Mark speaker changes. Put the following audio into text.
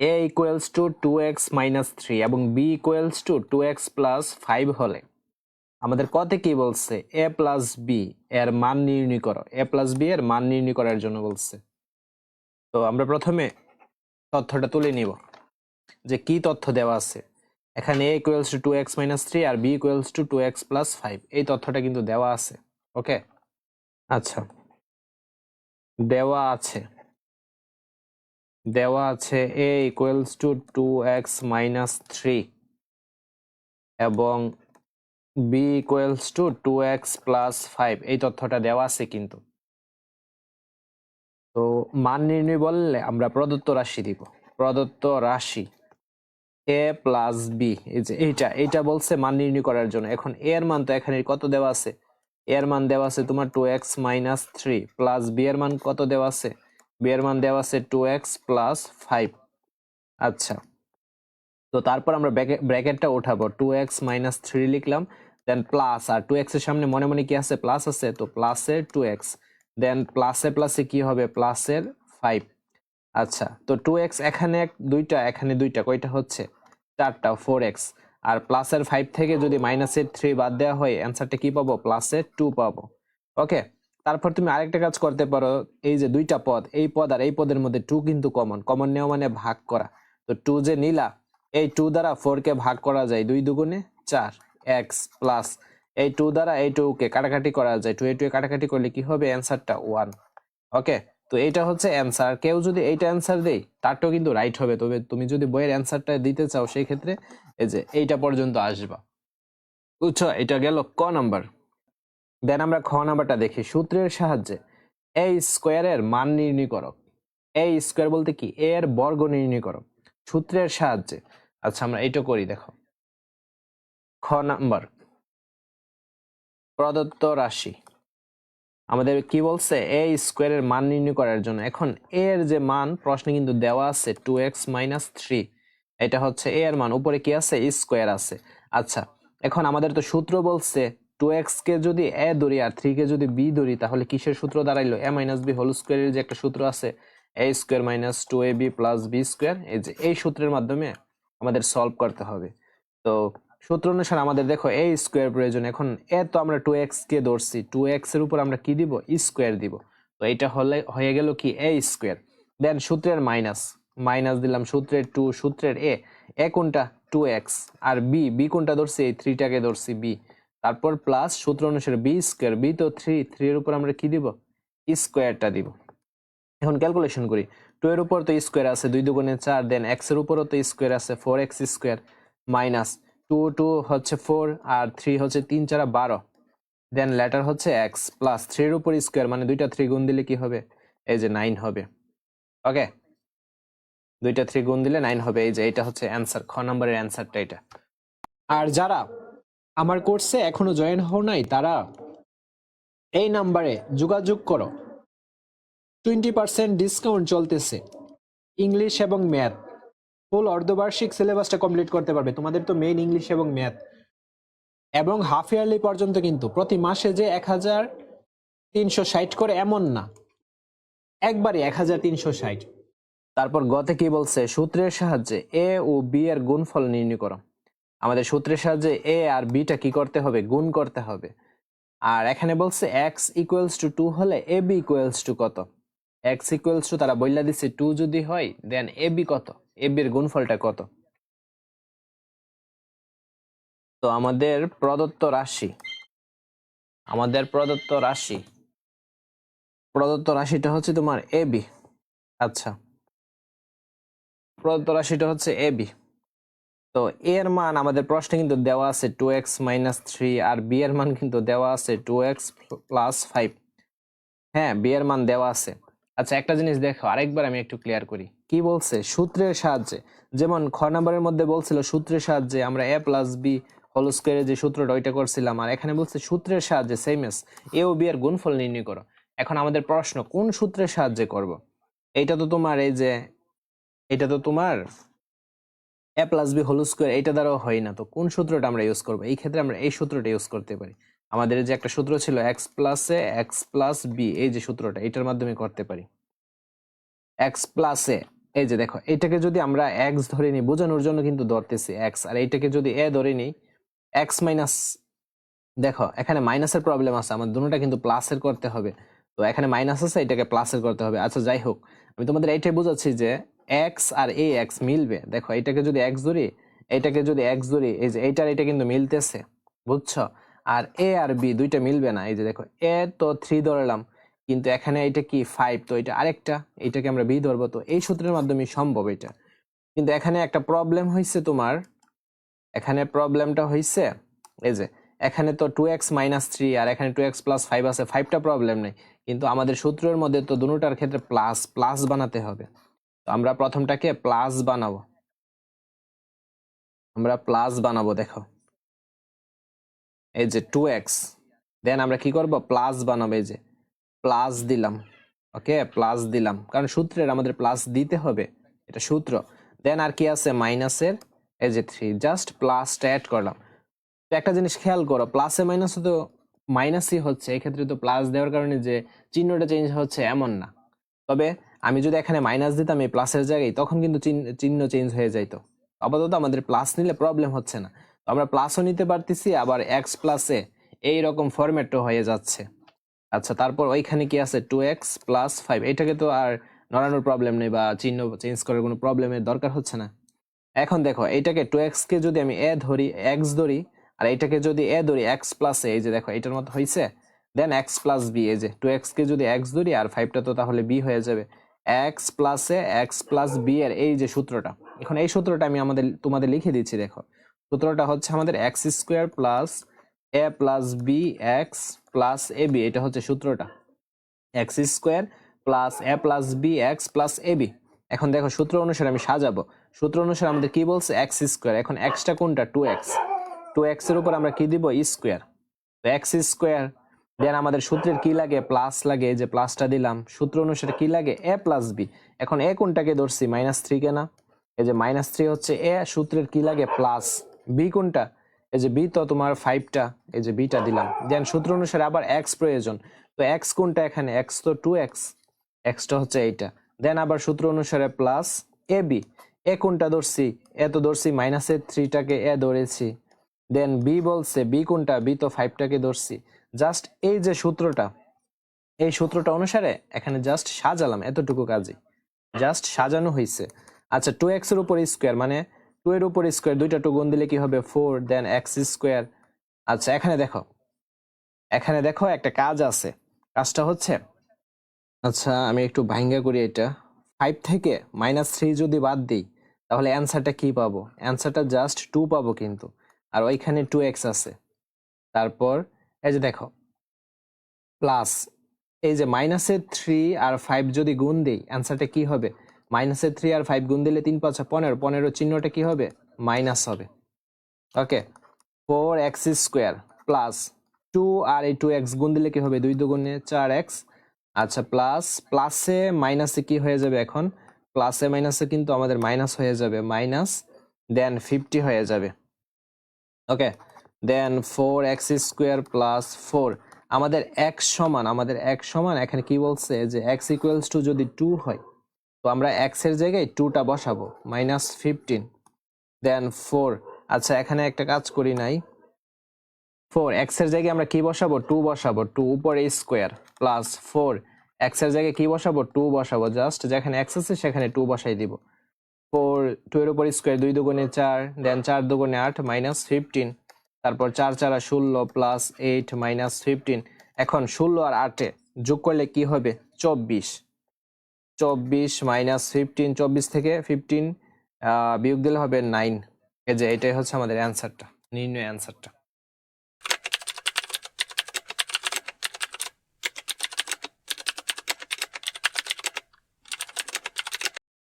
Speaker 1: A equals to two X minus three এবং B equals to two X plus five হলে আমাদের কতে কি বলছে? এ প্লাস বি এর মান নির্ণয় করো। এ প্লাস বি এর মান নির্ণয় করার জন্য বলছে। তো আমরা প্রথমে তথ্যটা তুলে নিব যে কি তথ্য দেওয়া আছে। এখানে A equals to two X minus three R B equals to two X plus five এই তথ্যটা কিন্তু দেওয়া আছে। ওকে আচ্ছা। দেওয়া আছে। দেওয়া আছে A equals to two X minus three এবং B equals to two X plus five এই তথ্যটা দেওয়া আছে কিন্তু। তো মান নির্ণয় বললে আমরা প্রদত্ত রাশি দিব। প্রদত্ত রাশি এ প্লাস বি এই যে এইটা এইটা বলছে মান নির্ণয় করার জন্য। এখন এর মান তো এখানে কত দেওয়া আছে? এর মান দেওয়া আছে তোমার two X minus three plus B এর মান কত দেওয়া আছে? বি এর মান দেওয়া আছে টু এক্স প্লাস ফাইভ আচ্ছা। তো তারপর আমরা ব্র্যাকেটটা উঠাবো টু এক্স মাইনাস থ্রি লিখলাম দেন প্লাস আর টু এক্সের সামনে মনে মনে কি আছে? প্লাস আছে, তো প্লাসের টু এক্স দেন প্লাসে প্লাসে কি হবে? প্লাসের ফাইভ আচ্ছা তো টু এক্স এখানে এক দুইটা, এখানে দুইটা, কয়টা হচ্ছে? চারটা ফোর এক্স আর প্লাসের ফাইভ থেকে যদি মাইনাসের থ্রি বাদ দেওয়া হয় অ্যান্সারটা কি পাবো? প্লাসের টু পাবো। ওকে তারপর তুমি আরেকটা কাজ করতে পারো, এই যে দুইটা পদ, এই পদ আর এই পদের মধ্যে টু কিন্তু কমন কমন নেওয়া মানে ভাগ করা। তো টু যে নিলা, এই টু দ্বারা ফোর কে ভাগ করা যায় দুই দুগুণে চার এক্স প্লাস এই টু দ্বারা এই টু কে কাটাকাটি করা যায় টু এ টু এ কাটাকাটি করলে কি হবে? অ্যান্সারটা ওয়ান ওকে তো এটা হচ্ছে অ্যান্সার কেউ যদি এইটা অ্যান্সার দেয়, তারটাও কিন্তু রাইট হবে। তবে তুমি যদি বইয়ের অ্যান্সারটা দিতে চাও, সেই ক্ষেত্রে এই যে এইটা পর্যন্ত আসবা। বুঝছ? এটা গেল ক নাম্বার দেন আমরা খ নাম্বারটা দেখি, সূত্রের সাহায্যে। এ স্কোয়ারের মান নির্ণয় করো। এ স্কোয়ার বলতে কি? এ এর বর্গ নির্ণয় করো। সূত্রের সাহায্যে। আচ্ছা আমরা এইটা করি, দেখো। খ নাম্বার। প্রদত্ত রাশি। আমাদের কি বলছে? এ স্কোয়ারের মান নির্ণয় করার জন্য। এখন এ এর যে মান, প্রশ্নে কিন্তু দেওয়া আছে টু এক্স মাইনাস থ্রি এটা হচ্ছে এ এর মান। উপরে কি আছে? স্কোয়ার আছে। আচ্ছা এখন আমাদের তো সূত্র বলছে টু এক্স কে যদি এ ধরি আর থ্রি কে যদি বি ধরি, তাহলে কিসের সূত্র দাঁড়াইলো? এ মাইনাস বি হোল স্কোয়ারের যে একটা সূত্র আছে A square minus two A B plus B square এই যে এই সূত্রের মাধ্যমে আমাদের সলভ করতে হবে। তো সূত্র অনুসারে আমাদের দেখো এ স্কোয়ার প্রয়োজন। এখন এ তো আমরা টু এক্স কে ধরছি টু এক্সের উপর আমরা কি দিব? স্কোয়ার দিব। তো এটা হলে, হয়ে গেল কি? এ স্কোয়ার দেন সূত্রের মাইনাস মাইনাস দিলাম সূত্রের টু সূত্রের এ এ কোনটা? টু এক্স আর বি বি কোনটা ধরছি? এই থ্রিটাকে ধরছি বি তারপর প্লাস সূত্র অনুসারে বি স্কোয়ার বি তো থ্রি থ্রি এর উপর আমরা কি দিব? স্কোয়ারটা দিব। এখন ক্যালকুলেশন করি। টু এর উপর তো স্কোয়ার আছে, দুই দুগুণে চার দেন এক্সের উপরও তো স্কোয়ার আছে four X square minus two two হচ্ছে ফোর আর থ্রি হচ্ছে তিন চারা বারো। দেন লেটার হচ্ছে এক্স প্লাস থ্রির উপর স্কোয়ার মানে দুইটা থ্রি গুণ দিলে কি হবে? এই যে নাইন হবে। ওকে দুইটা থ্রি গুণ দিলে নাইন হবে। এই যে এটা হচ্ছে অ্যান্সার খ নম্বরের অ্যান্সারটা এটা। আর যারা আমার কোর্সে এখনও জয়েন হও নাই, তারা এই নাম্বারে যোগাযোগ করো। টোয়েন্টি পার্সেন্ট ডিসকাউন্ট চলতেছে ইংলিশ এবং ম্যাথ ফুল অর্ধবার্ষিক সিলেবাসটা কমপ্লিট করতে পারবে, তোমাদের তো মেইন ইংলিশ এবং ম্যাথ এবং হাফ ইয়ারলি পর্যন্ত কিন্তু, প্রতি মাসে যে এক হাজার তিনশো ষাট করে এমন না। একবারে এক হাজার তিনশো ষাট। তারপর গতে কি বলছে? সূত্রের সাহায্যে এ ও বি এর গুণফল নির্ণয় করো। আমাদের সূত্রের সাহায্যে এ আর বিটা কি করতে হবে? গুণ করতে হবে। আর এখানে বলছে এক্স ইকুয়ালস টু টু হলে এ বি ইকুয়ালস টু কত? এক্স ইকুয়ালস টু তারা বললা দিচ্ছে টু যদি হয় দেন এ বি কত? এ বি এর গুণফলটা কত? তো আমাদের প্রদত্ত রাশি, আমাদের প্রদত্ত রাশি, প্রদত্ত রাশিটা হচ্ছে তোমার এ বি আচ্ছা। প্রদত্ত রাশিটা হচ্ছে এ বি তো এর মান আমাদের প্রশ্নে কিন্তু দেওয়া আছে টু এক্স মাইনাস থ্রি আর বি এর মান কিন্তু দেওয়া আছে টু এক্স প্লাস ফাইভ হ্যাঁ বি এর মান দেওয়া আছে। আচ্ছা একটা জিনিস দেখো, আরেকবার আমি একটু ক্লিয়ার করি। কি বলছে? সূত্রের সাহায্যে। যেমন খ নাম্বারের মধ্যে বলছিল, সূত্রের সাহায্যে আমরা এ প্লাস বি হোল স্কোয়ারের যে সূত্রটা ওইটা করছিলাম, আর এখানে বলছে সূত্রের সাহায্যে সেম এস এ ও বি এর গুণফল নির্ণয় করো। এখন আমাদের প্রশ্ন, কোন সূত্রের সাহায্যে করব? এইটা তো তোমার, এই যে এটা তো তোমার a plus b whole square এইটা দ্বারাও হয় না। তো কোন সূত্রটা আমরা ইউজ করব? এই ক্ষেত্রে আমরা এই সূত্রটা ইউজ করতে পারি। আমাদের যে একটা সূত্র ছিল এক্স প্লাসে এক্স প্লাস বি এই যে সূত্রটা এটার মাধ্যমে করতে পারি। এক্স প্লাসে এই যে দেখো এটাকে যদি আমরা এক্স ধরে নিই, বোঝানোর জন্য কিন্তু ধরতেছি এক্স আর এইটাকে যদি এ ধরে নিই এক্স মাইনাস দেখো, এখানে মাইনাসের প্রবলেম আছে আমার দুটোটা কিন্তু প্লাসের করতে হবে। তো এখানে মাইনাস আছে, এটাকে প্লাসের করতে হবে। আচ্ছা যাই হোক, আমি তোমাদের এইটাই বোঝাচ্ছি যে এক্স আর এ এক্স মিলবে। দেখো এটাকে যদি এক্স ধরি এটাকে যদি এক্স ধরি, এই যে এইটার এটা কিন্তু মিলতেছে, বুঝছ? আর এ আর বি দুইটা মিলবে না। এই যে দেখো এ তো থ্রি ধরলাম, কিন্তু এখানে এটা কি ফাইভ তো এটা আরেকটা এটাকে আমরা বি ধরবো। তো এই সূত্রের মাধ্যমে সম্ভব এটা। কিন্তু এখানে একটা প্রবলেম হয়েছে তোমার। এখানে প্রবলেমটা হয়েছে এই যে, এখানে তো টু এক্স মাইনাস থ্রি আর এখানে টু এক্স প্লাস ফাইভ আছে ফাইভটা প্রবলেম নেই। কিন্তু আমাদের সূত্রের মধ্যে তো দুটার ক্ষেত্রে প্লাস প্লাস বানাতে হবে। আমরা প্রথমটাকে প্লাস বানাবো। আমরা প্লাস বানাবো, দেখো। এই যে টু এক্স দেন আমরা কি করব? প্লাস বানাবো, এই যে প্লাস দিলাম, ওকে? প্লাস দিলাম। কারণ সূত্রের আমাদের প্লাস দিতে হবে, এটা সূত্র। দেন আর কি আছে? মাইনাসের এই যে থ্রি জাস্ট প্লাসটা অ্যাড করলাম। তো একটা জিনিস খেয়াল করো প্লাসে মাইনাসে তো মাইনাসই হচ্ছে, এক্ষেত্রে তো প্লাস দেওয়ার কারণে যে চিহ্নটা চেঞ্জ হচ্ছে এমন না। তবে আমি যদি এখানে মাইনাস দিতাম, এই প্লাসের জায়গায়, তখন কিন্তু চিহ্ন- চেঞ্জ হয়ে যাইতো। আপাতত আমাদের প্লাস নিলে প্রবলেম হচ্ছে না। তো আমরা প্লাসও নিতে পারতেছি, আবার এক্স প্লাসে এই রকম ফরম্যাটও হয়ে যাচ্ছে। আচ্ছা তারপর ওইখানে কি আছে? টু এক্স প্লাস ফাইভ এটাকে তো আর নড়ানোর প্রবলেম নেই বা চিহ্ন চেঞ্জ করার কোনো প্রবলেমের দরকার হচ্ছে না। এখন দেখো এইটাকে টু এক্স কে যদি আমি এ ধরি এক্স ধরি, আর এইটাকে যদি এ ধরি এক্স প্লাস এই যে দেখো, এটার মতো হয়েছে দেন এক্স প্লাস বি এই যে টু এক্স কে যদি এক্স ধরি, আর ফাইভটা তো তাহলে বি হয়ে যাবে। এক্স প্লাসে এক্স প্লাস বি এর এই যে সূত্রটা। এখন এই সূত্রটা আমি আমাদের, তোমাদের লিখে দিচ্ছি, দেখো। সূত্রটা হচ্ছে আমাদের x square plus a plus b x plus a b এটা হচ্ছে সূত্রটা। X square plus a plus b x plus a b এখন দেখো, সূত্র অনুসারে আমি সাজাবো। সূত্র অনুসারে আমাদের কি বলছে? এক্স স্কোয়ার এখন এক্সটা কোনটা? টু এক্স টু এক্সের উপর আমরা কি দিব? স্কোয়ার তো এক্স স্কোয়ার দেন আমাদের সূত্রের কি লাগে? প্লাস লাগে যে প্লাসটা দিলাম। সূত্র অনুসারে কি লাগে? এ প্লাস বি এখন এ কোনটাকে ধরছি? মাইনাস থ্রি কে না? এই যে মাইনাস থ্রি হচ্ছে এ সূত্রের কি লাগে? প্লাস বি কোনটা? এই যে বি তো তোমার ফাইভটা এই যে বিটা দিলাম। দেন সূত্র অনুসারে আবার এক্স প্রয়োজন। তো এক্স কোনটা এখানে? এক্স তো টু এক্স এক্সটা হচ্ছে এইটা। দেন আবার সূত্র অনুসারে প্লাস এ বি এ কোনটা ধরছি? এ তো ধরছি মাইনাসের থ্রিটাকে এ ধরেছি। দেন বি বলছে বি কোনটা? বি তো ফাইভটাকে ধরছি। জাস্ট এই যে সূত্রটা, এই সূত্রটা অনুসারে এখানে জাস্ট সাজালাম, এতটুকু কাজই। জাস্ট সাজানো হয়েছে আচ্ছা টু এক্সের উপর স্কোয়ার মানে টু এর উপর স্কোয়ার দুইটা টু গুণ দিলে কি হবে? ফোর দেন এক্স স্কোয়ার আচ্ছা এখানে দেখো এখানে দেখো একটা কাজ আছে। কাজটা হচ্ছে আচ্ছা আমি একটু ভাঙ্গা করি এটা। ফাইভ থেকে মাইনাস থ্রি যদি বাদ দিই, তাহলে অ্যান্সারটা কি পাবো? অ্যান্সারটা জাস্ট টু পাবো কিন্তু। আর ওইখানে টু এক্স আছে। তারপর এই যে দেখো প্লাস এই যে মাইনাসের থ্রি আর ফাইভ যদি গুণ দিই অ্যান্সারটা কি হবে? মাইনাসের থ্রি আর ফাইভ গুণ দিলে তিন পাঁচ পনেরো পনেরো চিহ্নটা কি হবে? মাইনাস হবে। Okay four x square plus two আর এই টু এক্স গুণ দিলে কি হবে? দুই দু দুগুণে চার এক্স আচ্ছা প্লাস প্লাসে মাইনাসে কি হয়ে যাবে এখন? প্লাসে মাইনাসে কিন্তু আমাদের মাইনাস হয়ে যাবে। মাইনাস দেন ফিফটি হয়ে যাবে। Okay then four x square plus four আমাদের এক সমান, আমাদের এক সমান, এখানে কি বলছে যে এক্স ইকুয়ালস টু যদি টু হয়, তো আমরা এক্সের জায়গায় টুটা বসাবো মাইনাস ফিফটিন দেন ফোর আচ্ছা এখানে একটা কাজ করি নাই। ফোর এক্সের জায়গায় আমরা কি বসাবো? টু বসাবো টু উপরে স্কোয়ার প্লাস ফোর এক্সের জায়গায় কি বসাবো? টু বসাবো জাস্ট যেখানে এক্স আছে সেখানে টু বসাই দিব। ফোর টু এর উপর স্কোয়ার দুই দুগুণে চার দেন চার দুগুণে আট মাইনাস ফিফটিন তারপর চার চারা ষোলো প্লাস এইট মাইনাস ফিফটিন এখন ষোলো আর আটে যোগ করলে কি হবে? চব্বিশ। চব্বিশ মাইনাস ফিফটিন চব্বিশ থেকে ফিফটিন বিয়োগ দিলে হবে নাইন এই যে এটাই হচ্ছে আমাদের অ্যান্সারটা নির্ণয় অ্যান্সারটা